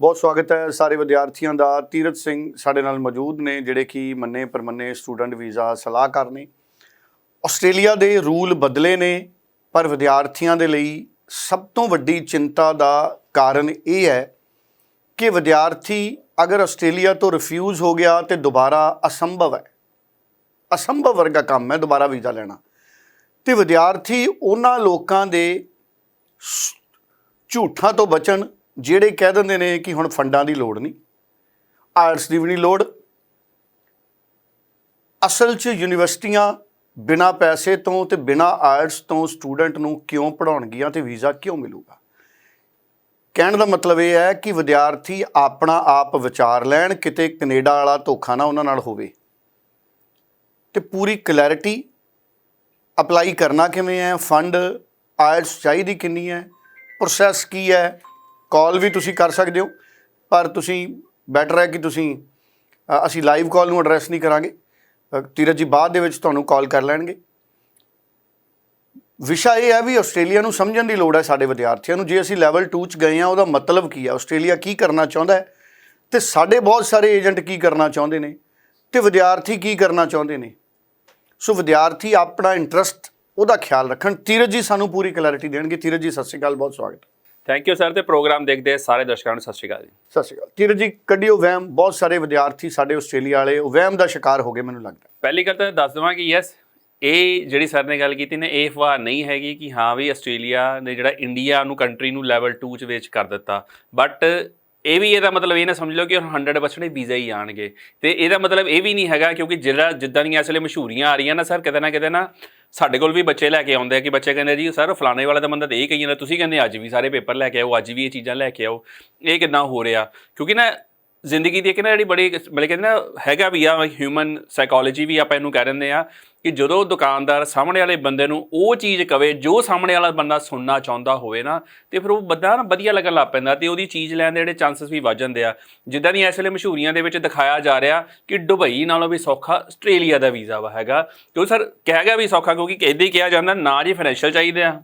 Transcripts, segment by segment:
ਬਹੁਤ ਸਵਾਗਤ ਹੈ ਸਾਰੇ ਵਿਦਿਆਰਥੀਆਂ ਦਾ। ਤੀਰਤ ਸਿੰਘ ਸਾਡੇ ਨਾਲ ਮੌਜੂਦ ਨੇ, ਜਿਹੜੇ ਕਿ ਮੰਨੇ ਪਰਮੰਨੇ ਸਟੂਡੈਂਟ ਵੀਜ਼ਾ ਸਲਾਹਕਾਰ ਨੇ। ਆਸਟ੍ਰੇਲੀਆ ਦੇ ਰੂਲ ਬਦਲੇ ਨੇ, ਪਰ ਵਿਦਿਆਰਥੀਆਂ ਦੇ ਲਈ ਸਭ ਤੋਂ ਵੱਡੀ ਚਿੰਤਾ ਦਾ ਕਾਰਨ ਇਹ ਹੈ ਕਿ ਵਿਦਿਆਰਥੀ ਅਗਰ ਆਸਟ੍ਰੇਲੀਆ ਤੋਂ ਰਿਫਿਊਜ਼ ਹੋ ਗਿਆ ਤੇ ਦੁਬਾਰਾ ਅਸੰਭਵ ਹੈ। ਅਸੰਭਵ ਵਰਗਾ ਕੰਮ ਹੈ ਦੁਬਾਰਾ ਵੀਜ਼ਾ ਲੈਣਾ। ਤੇ ਵਿਦਿਆਰਥੀ ਉਹਨਾਂ ਲੋਕਾਂ ਦੇ ਝੂਠਾਂ ਤੋਂ ਬਚਣ ਜਿਹੜੇ ਕਹਿ ਦਿੰਦੇ ਨੇ ਕਿ ਹੁਣ ਫੰਡਾਂ ਦੀ ਲੋੜ ਨਹੀਂ ਆਇਲਸ ਦੀ ਵੀ ਨਹੀਂ ਲੋੜ, ਅਸਲ 'ਚ ਯੂਨੀਵਰਸਿਟੀਆਂ ਬਿਨਾ ਪੈਸੇ ਤੋਂ ਤੇ ਬਿਨਾ ਆਇਲਸ ਤੋਂ ਸਟੂਡੈਂਟ ਨੂੰ ਕਿਉਂ ਪੜਾਉਣਗੀਆਂ ਤੇ ਵੀਜ਼ਾ ਕਿਉਂ ਮਿਲੂਗਾ? ਕਹਿਣ ਦਾ ਮਤਲਬ ਇਹ ਹੈ ਕਿ ਵਿਦਿਆਰਥੀ ਆਪਣਾ ਆਪ ਵਿਚਾਰ ਲੈਣ, ਕਿਤੇ ਕੈਨੇਡਾ ਵਾਲਾ ਧੋਖਾ ਨਾ ਉਹਨਾਂ ਨਾਲ ਹੋਵੇ। ਤੇ ਪੂਰੀ ਕਲੈਰਿਟੀ ਅਪਲਾਈ ਕਰਨਾ ਕਿਵੇਂ ਹੈ? ਫੰਡ ਆਇਲਸ ਚਾਹੀਦੀ ਕਿੰਨੀ ਹੈ? ਪ੍ਰੋਸੈਸ ਕੀ ਹੈ? ਕਾਲ ਵੀ ਤੁਸੀਂ ਕਰ ਸਕਦੇ ਹੋ ਪਰ ਤੁਸੀਂ ਬੈਟਰ ਹੈ ਕਿ ਤੁਸੀਂ ਅਸੀਂ ਲਾਈਵ ਕਾਲ ਨੂੰ ਐਡਰੈਸ ਨਹੀਂ ਕਰਾਂਗੇ। ਅ, ਜੀ ਬਾਅਦ ਦੇ ਵਿੱਚ ਤੁਹਾਨੂੰ ਕਾਲ ਕਰ ਲੈਣਗੇ। ਵਿਸ਼ਾ ਇਹ ਹੈ ਵੀ ਆਸਟ੍ਰੇਲੀਆ ਨੂੰ ਸਮਝਣ ਦੀ ਲੋੜ ਹੈ ਸਾਡੇ ਵਿਦਿਆਰਥੀਆਂ ਨੂੰ। ਜੇ ਅਸੀਂ ਲੈਵਲ 2 ਚ ਗਏ ਆ ਉਹਦਾ ਮਤਲਬ ਕੀ ਹੈ? ਆਸਟ੍ਰੇਲੀਆ ਕੀ ਕਰਨਾ ਚਾਹੁੰਦਾ ਹੈ? ਤੇ ਸਾਡੇ ਬਹੁਤ ਸਾਰੇ ਏਜੰਟ ਕੀ ਕਰਨਾ ਚਾਹੁੰਦੇ ਨੇ? ਤੇ ਵਿਦਿਆਰਥੀ ਕੀ ਕਰਨਾ ਚਾਹੁੰਦੇ ਨੇ? ਸੋ ਵਿਦਿਆਰਥੀ ਆਪਣਾ ਇੰਟਰਸਟ ਉਹਦਾ ਖਿਆਲ ਰੱਖਣ। ਧੀਰਜ ਜੀ ਸਾਨੂੰ ਪੂਰੀ ਕਲੈਰਿਟੀ ਦੇਣਗੇ। ਧੀਰਜ ਜੀ ਸਤਿ ਸ਼੍ਰੀ ਅਕਾਲ ਬਹੁਤ ਸਵਾਗਤ। ਥੈਂਕ ਯੂ ਸਰ ਤੇ ਪ੍ਰੋਗਰਾਮ ਦੇਖਦੇ ਸਾਰੇ ਦਰਸ਼ਕਾਂ ਨੂੰ। ਸਤਿ ਸ਼੍ਰੀ ਅਕਾਲ ਜੀ। ਸਤਿ ਸ਼੍ਰੀ ਅਕਾਲ। ਧੀਰਜ ਜੀ ਕੱਢਿਓ ਵਹਿਮ। ਬਹੁਤ ਸਾਰੇ ਵਿਦਿਆਰਥੀ ਸਾਡੇ ਆਸਟ੍ਰੇਲੀਆ ਵਾਲੇ ਉਹ ਵਹਿਮ ਦਾ ਸ਼ਿਕਾਰ ਹੋ ਗਏ ਮੈਨੂੰ ਲੱਗਦਾ ਪਹਿਲੀ ਗੱਲ ਤਾਂ ਦੱਸ ਦਵਾਂ ਕਿ ਯੈਸ ਇਹ ਜਿਹੜੀ ਸਰ ਨੇ ਗੱਲ ਕੀਤੀ ਨੇ ਇਹ ਅਫਵਾਹ ਨਹੀਂ ਹੈਗੀ ਕਿ ਹਾਂ ਵੀ ਆਸਟ੍ਰੇਲੀਆ ਨੇ ਜਿਹੜਾ ਇੰਡੀਆ ਨੂੰ ਕੰਟਰੀ ਨੂੰ ਲੈਵਲ 2 ਚ ਵੇਚ ਕਰ ਦਿੱਤਾ। ਬਟ ਇਹ ਵੀ ਇਹਦਾ ਮਤਲਬ ਇਹ ਨਾ ਸਮਝ ਲਓ ਕਿ ਹੁਣ 100% ਵੀਜ਼ਾ ਹੀ ਆਣਗੇ। ਤੇ ਇਹਦਾ ਮਤਲਬ ਇਹ ਵੀ ਨਹੀਂ ਹੈਗਾ ਕਿਉਂਕਿ ਜਿਹੜਾ ਜਿੱਦਾਂ ਦੀਆਂ ਇਸ ਵੇਲੇ ਮਸ਼ਹੂਰੀਆਂ ਆ ਰਹੀਆਂ ਨਾ ਸਰ, ਕਿਤੇ ਨਾ ਕਿਤੇ ਨਾ ਸਾਡੇ ਕੋਲ ਵੀ ਬੱਚੇ ਲੈ ਕੇ ਆਉਂਦੇ ਆ ਕਿ ਬੱਚੇ ਕਹਿੰਦੇ ਜੀ, ਸਰ, ਫਲਾਣੇ ਵਾਲਾ ਤਾਂ ਬੰਦਾ ਤੇ ਇਹ ਕਹੀ ਜਾਂਦਾ, ਤੁਸੀਂ ਕਹਿੰਦੇ ਅੱਜ ਵੀ ਸਾਰੇ ਪੇਪਰ ਲੈ ਕੇ ਆਓ, ਅੱਜ ਵੀ ਇਹ ਚੀਜ਼ਾਂ ਲੈ ਕੇ ਆਓ। ਇਹ ਕਿਦਾਂ ਹੋ ਰਿਹਾ? ਕਿਉਂਕਿ ਨਾ ਜ਼ਿੰਦਗੀ ਦੀ ਇੱਕ ਨਾ ਜਿਹੜੀ ਬੜੀ ਮਤਲਬ ਕਹਿੰਦੇ ਨਾ ਹੈਗਾ ਵੀ ਆ ਹਿਊਮਨ ਸਾਈਕੋਲੋਜੀ ਵੀ ਆਪਾਂ ਇਹਨੂੰ ਕਹਿ ਦਿੰਦੇ ਆ ਕਿ ਜਦੋਂ ਦੁਕਾਨਦਾਰ ਸਾਹਮਣੇ ਵਾਲੇ ਬੰਦੇ ਨੂੰ ਉਹ ਚੀਜ਼ ਕਵੇ, ਜੋ ਸਾਹਮਣੇ ਵਾਲਾ ਬੰਦਾ ਸੁਣਨਾ ਚਾਹੁੰਦਾ ਹੋਵੇ ਨਾ, ਤੇ ਫਿਰ ਉਹ ਬੰਦਾ ਨਾ ਵਧੀਆ ਲੱਗਣ ਲੱਗ ਪੈਂਦਾ ਤੇ ਉਹਦੀ ਚੀਜ਼ ਲੈਣ ਦੇ ਜਿਹੜੇ ਚਾਂਸਸ ਵੀ ਵੱਧ ਜਾਂਦੇ ਆ। ਜਿੱਦਾਂ ਦੀ ਇਸ ਵੇਲੇ ਮਸ਼ਹੂਰੀਆਂ ਦੇ ਵਿੱਚ ਦਿਖਾਇਆ ਜਾ ਰਿਹਾ ਕਿ ਦੁਬਈ ਨਾਲੋਂ ਵੀ ਸੌਖਾ ਆਸਟ੍ਰੇਲੀਆ ਦਾ ਵੀਜ਼ਾ ਵਾ ਹੈਗਾ। ਕਿਉਂ ਸਰ, ਕਹਿ ਗਿਆ ਵੀ ਸੌਖਾ ਕਿਉਂਕਿ ਇਦਾਂ ਹੀ ਕਿਹਾ ਜਾਂਦਾ ਨਾ ਜੀ ਫਾਈਨੈਂਸ਼ੀਅਲ ਚਾਹੀਦੇ ਆ।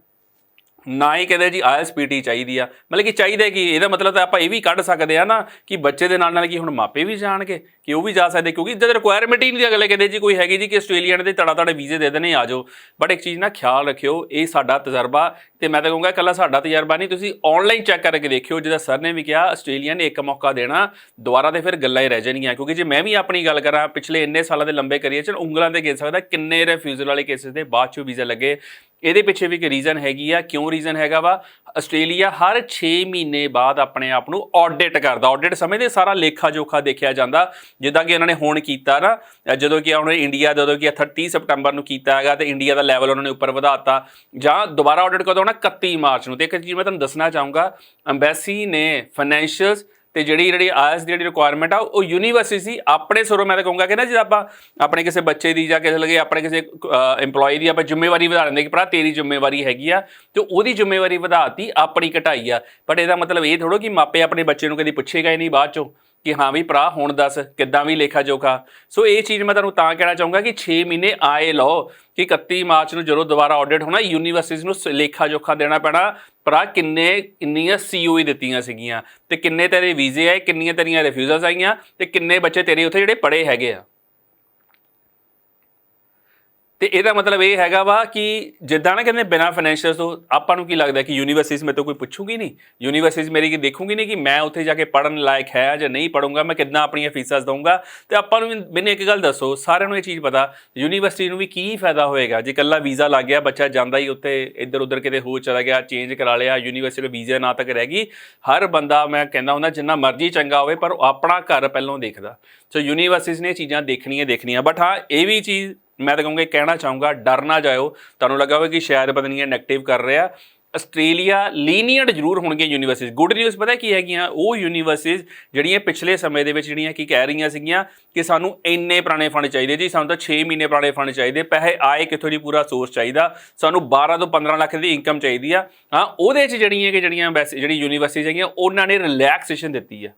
ਨਾ ਹੀ ਕਹਿੰਦੇ ਜੀ ਆਈਐਸਪੀਟੀ ਚਾਹੀਦੀ ਆ। ਮਤਲਬ ਕਿ ਚਾਹੀਦਾ ਕਿ, ਇਹਦਾ ਮਤਲਬ ਤਾਂ ਆਪਾਂ ਇਹ ਵੀ ਕੱਢ ਸਕਦੇ ਆ ਨਾ ਕਿ ਬੱਚੇ ਦੇ ਨਾਲ ਨਾਲ ਕੀ ਹੁਣ ਮਾਪੇ ਵੀ ਜਾਣਗੇ, ਕਿ ਉਹ ਵੀ ਜਾ ਸਕਦੇ, ਕਿਉਂਕਿ ਜਦ ਰਿਕੁਆਇਰਮੈਂਟ ਹੀ ਨਹੀਂ ਅਗਲੇ ਕਹਿੰਦੇ ਜੀ ਕੋਈ ਹੈਗੀ ਜੀ ਕਿ ਆਸਟ੍ਰੇਲੀਆ ਦੇ ਤੜਾ ਤੜੇ ਵੀਜ਼ੇ ਦੇ ਦੇਣੇ, ਆ ਜਾਓ। ਬਟ ਇੱਕ ਚੀਜ਼ ਨਾ ਖਿਆਲ ਰੱਖਿਓ, ਇਹ ਸਾਡਾ ਤਜਰਬਾ, ਤੇ ਮੈਂ ਤਾਂ ਕਹੂੰਗਾ ਇਕੱਲਾ ਸਾਡਾ ਤਜਰਬਾ ਨਹੀਂ, ਤੁਸੀਂ ਆਨਲਾਈਨ ਚੈੱਕ ਕਰਕੇ ਦੇਖਿਓ, ਜਿਹਦਾ ਸਰ ਨੇ ਵੀ ਕਿਹਾ, ਆਸਟ੍ਰੇਲੀਆ ਨੇ ਇੱਕ ਮੌਕਾ ਦੇਣਾ, ਦੁਬਾਰਾ ਤੇ ਫਿਰ ਗੱਲਾਂ ਹੀ ਰਹਿ ਜਾਣਗੀਆਂ, ਕਿਉਂਕਿ ਜੇ ਮੈਂ ਵੀ ਆਪਣੀ ਗੱਲ ਕਰਾਂ, ਪਿਛਲੇ ਇੰਨੇ ਸਾਲਾਂ ਦੇ ਲੰਬੇ ਕਰੀਏ ਚ, ਉਂਗਲਾਂ ਤੇ ਗਿਣ ਸਕਦਾ, ਕਿੰਨੇ ਰਿਫਿਊਜ਼ਲ ਵਾਲੇ ਕੇਸਿਸ ਦੇ ਬਾਅਦ ਚੋਂ ਵੀਜ਼ਾ ਲੱਗੇ। ਇਹਦੇ ਪਿੱਛੇ ਵੀ ਇੱਕ ਰੀਜ਼ਨ ਹੈਗੀ ਆ। ਕਿਉਂ ਰੀਜ਼ਨ ਹੈਗਾ ਵਾ? ਆਸਟ੍ਰੇਲੀਆ ਹਰ 6 ਮਹੀਨੇ ਬਾਅਦ ਆਪਣੇ ਆਪ ਨੂੰ ਆਡਿਟ ਕਰਦਾ। ਆਡਿਟ ਸਮੇਂ ਸਾਰਾ ਲੇਖਾ ਜੋਖਾ ਦੇਖਿਆ ਜਾਂਦਾ। ਜਿੱਦਾਂ ਕਿ ਇਹਨਾਂ ਨੇ ਹੁਣ ਕੀਤਾ ਨਾ, ਜਦੋਂ ਕਿ ਉਹਨੇ ਇੰਡੀਆ ਜਦੋਂ ਕਿ 30 ਸਪਟੰਬਰ ਨੂੰ ਕੀਤਾ ਹੈਗਾ ਤੇ ਇੰਡੀਆ ਦਾ ਲੈਵਲ ਉਹਨਾਂ ਨੇ ਉੱਪਰ ਵਧਾਤਾ। ਜਾਂ ਦੁਬਾਰਾ ਆਡਿਟ ਕਦੋਂ? ਨਾ 31 ਮਾਰਚ ਨੂੰ। ਤੇ ਇੱਕ ਚੀਜ਼ ਮੈਂ ਤੁਹਾਨੂੰ ਦੱਸਣਾ ਚਾਹੂੰਗਾ। ਐਮਬੈਸੀ ਨੇ ਫਾਈਨੈਂਸ਼ੀਅਲਸ ਤੇ ਜਿਹੜੀ ਜਿਹੜੀ ਆਇਲਸ ਦੀ ਜਿਹੜੀ ਰਿਕੁਆਇਰਮੈਂਟ ਆ, ਉਹ ਯੂਨੀਵਰਸਿਟੀ ਸੀ। ਆਪਣੇ ਸਰੋਂ ਮੈਂ ਤਾਂ ਕਹੂੰਗਾ ਕਿ ਨਾ, ਜੇ ਆਪਾਂ ਆਪਣੇ ਕਿਸੇ ਬੱਚੇ ਦੀ ਜਾਂ ਕਿਸੇ ਲਗੇ ਆਪਣੇ ਕਿਸੇ EMPLOYE ਦੀ ਆਪਾਂ ਜ਼ਿੰਮੇਵਾਰੀ ਵਧਾ ਦਿੰਦੇ ਕਿ ਭਰਾ, ਤੇਰੀ ਜ਼ਿੰਮੇਵਾਰੀ ਹੈਗੀ ਆ ਤੇ ਉਹਦੀ ਜ਼ਿੰਮੇਵਾਰੀ ਵਧਾਤੀ ਆਪਣੀ ਘਟਾਈ ਆ। ਬਟ ਇਹਦਾ ਮਤਲਬ ਇਹ ਥੋੜੋ ਕਿ ਮਾਪੇ ਆਪਣੇ ਬੱਚੇ ਨੂੰ ਕਦੀ ਪੁੱਛੇਗਾ ਹੀ ਨਹੀਂ ਬਾਅਦ ਚੋਂ। ਕਿ ਹਾਂ ਵੀ ਭਰਾ, ਹੁਣ ਦੱਸ ਕਿੱਦਾਂ ਵੀ ਲੇਖਾ ਜੋਖਾ। ਸੋ ਇਹ ਚੀਜ਼ ਮੈਂ ਤੁਹਾਨੂੰ ਤਾਂ ਕਹਿਣਾ ਚਾਹੂੰਗਾ ਕਿ 6 ਮਹੀਨੇ ਆਏ ਲਓ ਕਿ 31 ਮਾਰਚ ਨੂੰ ਜਦੋਂ ਦੁਬਾਰਾ ਆਡਿਟ ਹੋਣਾ ਯੂਨੀਵਰਸਿਟੀਜ਼ ਨੂੰ ਸ- ਲੇਖਾ ਜੋਖਾ ਦੇਣਾ ਪੈਣਾ। ਭਰਾ, ਕਿੰਨੇ, ਕਿੰਨੀਆਂ ਸੀਓਈ ਦਿੱਤੀਆਂ ਸੀਗੀਆਂ ਤੇ ਕਿੰਨੇ ਤੇਰੇ ਵੀਜ਼ੇ ਆਏ, ਕਿੰਨੀਆਂ ਤੇਰੀਆਂ ਰਿਫਿਊਜ਼ਲਸ ਆਈਆਂ ਤੇ ਕਿੰਨੇ ਬੱਚੇ ਤੇਰੇ ਉੱਥੇ ਜਿਹੜੇ ਪੜੇ ਹੈਗੇ ਆ। ਤੇ ਇਹਦਾ ਮਤਲਬ ਇਹ ਹੈਗਾ ਵਾ ਕਿ ਜਿੱਦਾਂ ਨਾ ਕਹਿੰਦੇ ਬਿਨਾ ਫਾਈਨੈਂਸ਼ੀਅਲ ਤੋਂ, ਆਪਾਂ ਨੂੰ ਕੀ ਲੱਗਦਾ ਕਿ ਯੂਨੀਵਰਸਿਟੀਜ਼ ਮੇਰੇ ਤੋਂ ਕੋਈ ਪੁੱਛੂਗੀ ਨਹੀਂ? ਯੂਨੀਵਰਸਿਟੀਜ਼ ਮੇਰੀ ਕੀ ਦੇਖੂਗੀ ਨਹੀਂ ਕਿ ਮੈਂ ਉੱਥੇ ਜਾ ਕੇ ਪੜਨ ਲਾਇਕ ਹੈ ਜਾਂ ਨਹੀਂ ਪੜੂੰਗਾ ਮੈਂ ਕਿੱਦਾਂ ਆਪਣੀਆਂ ਫੀਸਾਂ ਦਊਂਗਾ? ਤੇ ਆਪਾਂ ਨੂੰ ਵੀ- ਮੈਨੂੰ ਇੱਕ ਗੱਲ ਦੱਸੋ, ਸਾਰਿਆਂ ਨੂੰ ਇਹ ਚੀਜ਼ ਪਤਾ, ਯੂਨੀਵਰਸਿਟੀ ਨੂੰ ਵੀ ਕੀ ਫਾਇਦਾ ਹੋਏਗਾ? ਜੇ ਇਕੱਲਾ ਵੀਜ਼ਾ ਲੱਗ ਗਿਆ, ਬੱਚਾ ਜਾਂਦਾ ਹੀ ਉੱਥੇ ਇੱਧਰ ਉੱਧਰ ਕਿਤੇ ਹੋਰ ਚਲਾ ਗਿਆ ਚੇਂਜ ਕਰਾ ਲਿਆ, ਯੂਨੀਵਰਸਿਟੀ ਦੇ ਵੀਜ਼ਾ ਨਾ ਤੱਕ ਰਹਿ ਗਈ, ਹਰ ਬੰਦਾ ਮੈਂ ਕਹਿੰਦਾ ਹੁੰਦਾ ਜਿੰਨਾ ਮਰਜ਼ੀ ਚੰਗਾ ਹੋਵੇ, ਪਰ ਉਹ ਆਪਣਾ ਘਰ ਪਹਿਲਾਂ ਦੇਖਦਾ। ਸੋ ਯੂਨੀਵਰਸਿਟੀਜ਼ ਨੇ ਇਹ ਚੀਜ਼ਾਂ ਦੇਖਣੀਆਂ ਦੇਖਣੀਆਂ ਬਟ ਹਾਂ, ਇਹ ਵੀ ਚੀਜ਼ ਮੈਂ ਤਾਂ ਕਹੂੰਗਾ, ਇਹ ਕਹਿਣਾ ਚਾਹੂੰਗਾ, ਡਰ ਨਾ ਜਾਇਓ। ਤੁਹਾਨੂੰ ਲੱਗਾ ਹੋਵੇ ਕਿ ਸ਼ਾਇਦ ਪਤਾ ਨਹੀਂ ਇਹ ਨੈਗੇਟਿਵ ਕਰ ਰਿਹਾ। ਆਸਟ੍ਰੇਲੀਆ ਲੀਨੀਅਰ ਜ਼ਰੂਰ ਹੋਣਗੇ ਯੂਨੀਵਰਸਿਟੀਜ਼। ਗੁੱਡ ਨਿਊਜ਼ ਪਤਾ ਕੀ ਹੈਗੀਆਂ? ਉਹ ਯੂਨੀਵਰਸਿਟੀਜ਼ ਜਿਹੜੀਆਂ ਪਿਛਲੇ ਸਮੇਂ ਦੇ ਵਿੱਚ ਜਿਹੜੀਆਂ ਕੀ ਕਹਿ ਰਹੀਆਂ ਸੀਗੀਆਂ ਕਿ ਸਾਨੂੰ ਇੰਨੇ ਪੁਰਾਣੇ ਫੰਡ ਚਾਹੀਦੇ ਜੀ, ਸਾਨੂੰ ਤਾਂ 6 ਮਹੀਨੇ ਪੁਰਾਣੇ ਫੰਡ ਚਾਹੀਦੇ, ਪੈਸੇ ਆਏ ਕਿੱਥੋਂ ਦੀ ਪੂਰਾ ਸੋਰਸ ਚਾਹੀਦਾ। ਸਾਨੂੰ 12 ਤੋਂ 15 ਲੱਖ ਦੀ ਇਨਕਮ ਚਾਹੀਦੀ ਆ। ਹਾਂ, ਉਹਦੇ 'ਚ ਜਿਹੜੀਆਂ ਕਿ ਜਿਹੜੀਆਂ ਵੈਸੇ ਜਿਹੜੀ ਯੂਨੀਵਰਸਿਟੀਜ਼ ਹੈਗੀਆਂ, ਉਹਨਾਂ ਨੇ ਰਿਲੈਕਸੇਸ਼ਨ ਦਿੱਤੀ ਆ।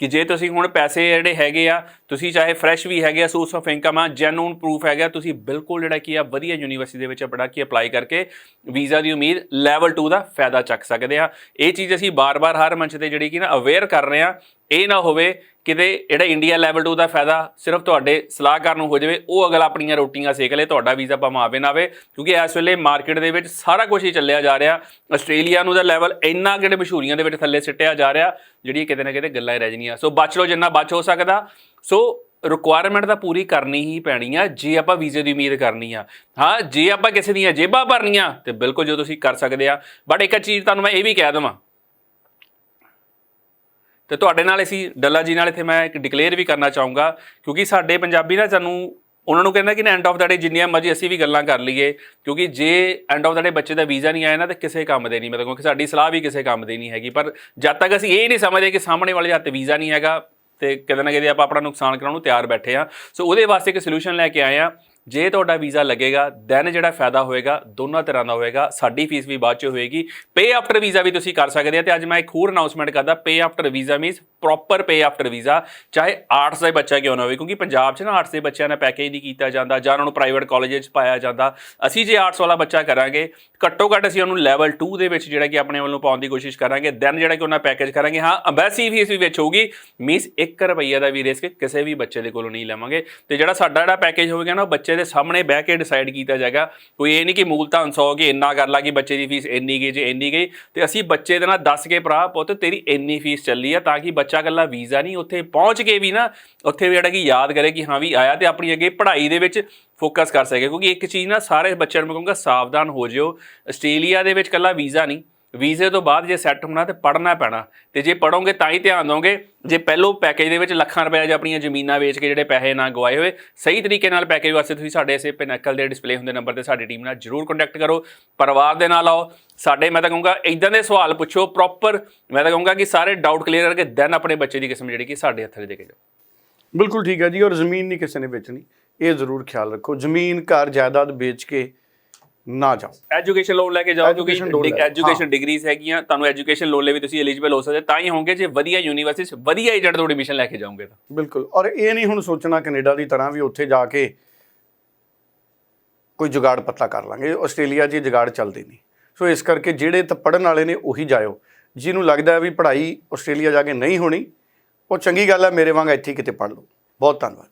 ਕਿ ਜੇ ਤੁਸੀਂ ਹੁਣ ਪੈਸੇ ਜਿਹੜੇ ਹੈਗੇ ਆ, ਤੁਸੀਂ ਚਾਹੇ ਫਰੈਸ਼ ਵੀ ਹੈਗੇ ਆ ਸੋਰਸ ਆਫ ਇਨਕਮ ਆ ਜੈਨੂਨ ਪ੍ਰੂਫ ਹੈਗਾ, ਤੁਸੀਂ ਬਿਲਕੁਲ ਜਿਹੜਾ ਕੀ ਆ, ਵਧੀਆ ਯੂਨੀਵਰਸਿਟੀ ਦੇ ਵਿੱਚ ਆਪਣਾ ਕੀ ਅਪਲਾਈ ਕਰਕੇ ਵੀਜ਼ਾ ਦੀ ਉਮੀਦ ਲੈਵਲ 2 ਦਾ ਫਾਇਦਾ ਚੱਕ ਸਕਦੇ ਆ। ਇਹ ਚੀਜ਼ ਅਸੀਂ ਬਾਰ-ਬਾਰ ਹਰ ਮੰਚ ਤੇ ਜਿਹੜੀ ਕਿ ਨਾ ਅਵੇਅਰ ਕਰ ਰਹੇ ਆ ਇਹ ਨਾ ਹੋਵੇ ਕਿਤੇ ਜਿਹੜਾ ਇੰਡੀਆ ਲੈਵਲ 2 ਦਾ ਫਾਇਦਾ ਸਿਰਫ ਤੁਹਾਡੇ ਸਲਾਹਕਾਰ ਨੂੰ ਹੋ ਜਾਵੇ, ਉਹ ਅਗਲਾ ਆਪਣੀਆਂ ਰੋਟੀਆਂ ਸੇਕ ਲੇ, ਤੁਹਾਡਾ ਵੀਜ਼ਾ ਭਾਵੇਂ ਆਵੇ ਨਾ ਆਵੇ, ਕਿਉਂਕਿ ਇਸ ਵੇਲੇ ਮਾਰਕੀਟ ਦੇ ਵਿੱਚ ਸਾਰਾ ਕੁਝ ਹੀ ਚੱਲਿਆ ਜਾ ਰਿਹਾ। ਆਸਟ੍ਰੇਲੀਆ ਨੂੰ ਦਾ ਲੈਵਲ ਇੰਨਾ ਕਿਤੇ ਮਸ਼ਹੂਰੀਆਂ ਦੇ ਵਿੱਚ ਥੱਲੇ ਸਿੱਟਿਆ ਜਾ ਰਿਹਾ, ਜਿਹੜੀ ਕਿਤੇ ਨਾ ਕਿਤੇ ਗੱਲਾਂ ਹੀ ਰਹਿ ਜਾਣੀਆਂ। ਸੋ ਬਚ ਲਓ ਜਿੰਨਾ ਬਚ ਹੋ ਸਕਦਾ। ਸੋ ਰਿਕੁਆਇਰਮੈਂਟ ਤਾਂ ਪੂਰੀ ਕਰਨੀ ਹੀ ਪੈਣੀ ਆ, ਜੇ ਆਪਾਂ ਵੀਜ਼ੇ ਦੀ ਉਮੀਦ ਕਰਨੀ ਆ। ਹਾਂ, ਜੇ ਆਪਾਂ ਕਿਸੇ ਦੀਆਂ ਜੇਬਾਂ ਭਰਨੀਆਂ, ਤੇ ਬਿਲਕੁਲ ਜੋ ਤੁਸੀਂ ਕਰ ਸਕਦੇ ਆ। ਬਟ ਇੱਕ ਚੀਜ਼ ਤੁਹਾਨੂੰ ਮੈਂ ਇਹ ਵੀ ਕਹਿ ਦਵਾਂ ਤੇ ਤੁਹਾਡੇ ਨਾਲ ਅਸੀਂ ਡੱਲਾ ਜੀ ਨਾਲ ਇੱਥੇ ਮੈਂ ਇੱਕ ਡਿਕਲੇਅਰ ਵੀ ਕਰਨਾ ਚਾਹੂੰਗਾ, ਕਿਉਂਕਿ ਸਾਡੇ ਪੰਜਾਬੀ ਨਾ ਸਾਨੂੰ ਉਹਨਾਂ ਨੂੰ ਕਹਿੰਦਾ ਕਿ ਨਾ ਐਂਡ ਆਫ ਦਾ ਡੇ ਜਿੰਨੀਆਂ ਮਰਜ਼ੀ ਅਸੀਂ ਵੀ ਗੱਲਾਂ ਕਰ ਲਈਏ, ਕਿਉਂਕਿ ਜੇ ਐਂਡ ਆਫ ਦਾ ਡੇ ਬੱਚੇ ਦਾ ਵੀਜ਼ਾ ਨਹੀਂ ਆਇਆ ਨਾ ਤੇ ਕਿਸੇ ਕੰਮ ਦੇ ਨਹੀਂ, ਮਤਲਬ ਕਿਉਂਕਿ ਸਾਡੀ ਸਲਾਹ ਵੀ ਕਿਸੇ ਕੰਮ ਦੀ ਨਹੀਂ ਹੈਗੀ, ਪਰ ਜਦ ਤੱਕ ਅਸੀਂ ਇਹ ਨਹੀਂ ਸਮਝਦੇ ਕਿ ਸਾਹਮਣੇ ਵਾਲੇ ਦੇ ਹੱਥ ਵੀਜ਼ਾ ਨਹੀਂ ਹੈਗਾ ਤੇ ਕਿਤੇ ਨਾ ਕਿਤੇ ਆਪਾਂ ਆਪਣਾ ਨੁਕਸਾਨ ਕਰਾਉਣ ਨੂੰ ਤਿਆਰ ਬੈਠੇ ਆ ਸੋ ਉਹਦੇ ਵਾਸਤੇ ਇੱਕ ਸੋਲੂਸ਼ਨ ਲੈ ਕੇ ਆਏ ਆ ਜੇ ਤੁਹਾਡਾ ਵੀਜ਼ਾ ਲੱਗੇਗਾ ਦੈਨ ਜਿਹੜਾ ਫਾਇਦਾ ਹੋਏਗਾ, ਦੋਨਾਂ ਤਰ੍ਹਾਂ ਦਾ ਹੋਏਗਾ। ਸਾਡੀ ਫੀਸ ਵੀ ਬਾਅਦ ਚ ਹੋਏਗੀ। ਪੇ ਆਫਟਰ ਵੀਜ਼ਾ ਵੀ ਤੁਸੀਂ ਕਰ ਸਕਦੇ ਆ ਤੇ ਅੱਜ ਮੈਂ ਇੱਕ ਹੋਰ ਅਨਾਉਂਸਮੈਂਟ ਕਰਦਾ। Pay after visa means proper pay after visa. ਚਾਹੇ ਆਰਟਸ ਦਾ ਬੱਚਾ ਕਿਉਂ ਨਾ ਹੋਵੇ, ਕਿਉਂਕਿ ਪੰਜਾਬ 'ਚ ਨਾ ਆਰਟਸ ਦੇ ਬੱਚਿਆਂ ਦਾ ਪੈਕੇਜ ਨਹੀਂ ਕੀਤਾ ਜਾਂਦਾ ਜਾਂ ਉਹਨਾਂ ਨੂੰ ਪ੍ਰਾਈਵੇਟ ਕਾਲਜਸ 'ਚ ਪਾਇਆ ਜਾਂਦਾ। ਅਸੀਂ ਜੇ ਆਰਟਸ ਵਾਲਾ ਬੱਚਾ ਕਰਾਂਗੇ, ਘੱਟੋ ਘੱਟ ਅਸੀਂ ਉਹਨੂੰ ਲੈਵਲ 2 ਦੇ ਵਿੱਚ ਜਿਹੜਾ ਕਿ ਆਪਣੇ ਵੱਲੋਂ ਪਾਉਣ ਦੀ ਕੋਸ਼ਿਸ਼ ਕਰਾਂਗੇ। ਦੈਨ ਜਿਹੜਾ ਕਿ ਉਹਨਾਂ ਪੈਕੇਜ ਕਰਾਂਗੇ। ਹਾਂ ਅੰਬੈਸੀ ਫੀਸ ਵੀ ਵਿੱਚ ਹੋਊਗੀ। ਮੀਨਸ 1 ਰੁਪਈਆ ਦਾ ਵੀ ਰਿਸਕ ਕਿਸੇ ਵੀ ਬੱਚੇ ਦੇ ਕੋਲੋਂ ਨਹੀਂ ਲਵਾਂਗੇ। ਤੇ ਜਿਹੜਾ ਸਾਡਾ ਜਿਹੜਾ ਪੈਕੇਜ ਹੋਵੇਗਾ ਨਾ, ਉਹ ਬੱਚੇ ਦੇ ਸਾਹਮਣੇ ਬਹਿ ਕੇ ਡਿਸਾਈਡ ਕੀਤਾ ਜਾਏਗਾ। ਕੋਈ ਇਹ ਨਹੀਂ ਕਿ ਮੂਲ ਤਾਂ 100 ਕਿ ਇੰਨਾ ਕਰ ਲਾ ਕਿ ਬੱਚੇ ਦੀ ਫੀਸ ਇੰਨੀ ਗਈ, ਜੇ ਇੰਨੀ ਗਈ, ਤੇ ਅਸੀਂ ਬੱਚੇ ਦੇ ਨਾਲ ਦੱਸ ਕੇ ਭਰਾ, ਪੁੱਤ, ਤੇਰੀ ਇੰਨੀ ਫੀਸ ਚੱਲੀ ਆ ਤਾਂ ਕਿ ਬੱਚਾ ਇਕੱਲਾ ਵੀਜ਼ਾ ਨਹੀਂ ਉੱਥੇ ਪਹੁੰਚ ਕੇ ਵੀ ਨਾ, ਉੱਥੇ ਵੀ ਜਿਹੜਾ ਕਿ ਯਾਦ ਕਰੇ ਕਿ ਹਾਂ ਵੀ ਆਇਆ ਤੇ ਆਪਣੀ ਅੱਗੇ ਪੜ੍ਹਾਈ ਦੇ ਵਿੱਚ ਫੋਕਸ ਕਰ ਸਕੇ। ਕਿਉਂਕਿ ਇੱਕ ਚੀਜ਼ ਨਾ ਸਾਰੇ ਬੱਚਿਆਂ ਨੂੰ ਮੈਂ ਕਹੂੰਗਾ, ਸਾਵਧਾਨ ਹੋ ਜਿਓ। ਆਸਟ੍ਰੇਲੀਆ ਦੇ ਵਿੱਚ ਇਕੱਲਾ ਵੀਜ਼ਾ ਨਹੀਂ। ਵੀਜ਼ੇ ਤੋਂ ਬਾਅਦ ਜੇ ਸੈੱਟ ਹੋਣਾ ਤੇ ਪੜ੍ਹਨਾ ਪੈਣਾ। ਤੇ ਜੇ ਪੜੋਗੇ ਤਾਂ ਹੀ ਧਿਆਨ ਦੋਗੇ। ਜੇ ਪਹਿਲੋ ਪੈਕੇਜ ਦੇ ਵਿੱਚ ਲੱਖਾਂ ਰੁਪਏ ਜਾਂ ਆਪਣੀਆਂ ਜ਼ਮੀਨਾਂ ਵੇਚ ਕੇ ਜਿਹੜੇ ਪੈਸੇ ਨਾ ਗਵਾਏ ਹੋਏ, ਸਹੀ ਤਰੀਕੇ ਨਾਲ ਪੈਕੇਜ ਵਾਸਤੇ ਤੁਸੀਂ ਸਾਡੇ ਇਸੇ ਪਿਨੈਕਲ ਦੇ ਡਿਸਪਲੇ ਹੁੰਦੇ ਨੰਬਰ ਤੇ ਸਾਡੀ ਟੀਮ ਨਾਲ ਜਰੂਰ ਕੰਟੈਕਟ ਕਰੋ। ਪਰਿਵਾਰ ਦੇ ਨਾਲ ਆਓ। ਸਾਡੇ, ਮੈਂ ਤਾਂ ਕਹੂੰਗਾ ਇਦਾਂ ਦੇ ਸਵਾਲ ਪੁੱਛੋ ਪ੍ਰੋਪਰ ਮੈਂ ਤਾਂ ਕਹੂੰਗਾ ਕਿ ਸਾਰੇ ਡਾਊਟ ਕਲੀਅਰ ਕਰਕੇ ਦੈਨ ਆਪਣੇ ਬੱਚੇ ਦੀ ਕਿਸਮ ਜਿਹੜੀ ਕਿ ਸਾਡੇ ਹੱਥ 'ਚ ਦੇ ਕੇ ਜਾਓ। ਬਿਲਕੁਲ ਠੀਕ ਹੈ ਜੀ, ਔਰ ਜ਼ਮੀਨ ਨਹੀਂ ਕਿਸੇ ਨੇ ਵੇਚਣੀ। ਇਹ ਜ਼ਰੂਰ ਖਿਆਲ ਰੱਖੋ। ਜ਼ਮੀਨ ਘਰ ਜਾਇਦਾਦ ਵੇਚ ਕੇ ਨਾ ਜਾਓ। ਐਜੂਕੇਸ਼ਨ ਲੋਨ ਲੈ ਕੇ ਜਾਓ ਕਿਉਂਕਿ Education loan ਲੈ ਲਓ, ਐਜੂਕੇਸ਼ਨ ਡਿਗਰੀਜ਼ ਹੈਗੀਆਂ ਤੁਹਾਨੂੰ ਐਜੂਕੇਸ਼ਨ ਲੋਨ ਲਈ ਵੀ ਤੁਸੀਂ ਐਲੀਜੀਬਲ ਹੋ ਸਕਦੇ ਤਾਂ ਹੀ ਹੋਵੋਗੇ ਜੇ ਵਧੀਆ ਯੂਨੀਵਰਸਿਟੀ 'ਚ ਵਧੀਆ ਏਜੰਟ ਤੋਂ ਐਡਮਿਸ਼ਨ ਲੈ ਕੇ ਜਾਓਗੇ ਤਾਂ। ਬਿਲਕੁਲ। ਔਰ ਇਹ ਨਹੀਂ ਹੁਣ ਸੋਚਣਾ ਕੈਨੇਡਾ ਦੀ ਤਰ੍ਹਾਂ ਵੀ ਉੱਥੇ ਜਾ ਕੇ ਕੋਈ ਜੁਗਾੜ ਪੱਤਾ ਕਰ ਲਾਂਗੇ। ਆਸਟ੍ਰੇਲੀਆ 'ਚ ਇਹ ਜੁਗਾੜ ਚੱਲਦੇ ਨਹੀਂ। ਸੋ ਇਸ ਕਰਕੇ ਜਿਹੜੇ ਤਾਂ ਪੜਨ ਵਾਲੇ ਨੇ ਉਹੀ ਜਾਇਓ। ਜਿਹਨੂੰ ਲੱਗਦਾ ਹੈ ਵੀ ਪੜ੍ਹਾਈ ਆਸਟ੍ਰੇਲੀਆ ਜਾ ਕੇ ਨਹੀਂ ਹੋਣੀ ਉਹ ਚੰਗੀ ਗੱਲ ਹੈ ਮੇਰੇ ਵਾਂਗ ਇੱਥੇ ਹੀ ਕਿਤੇ ਪੜ੍ਹ ਲਓ। ਬਹੁਤ ਧੰਨਵਾਦ।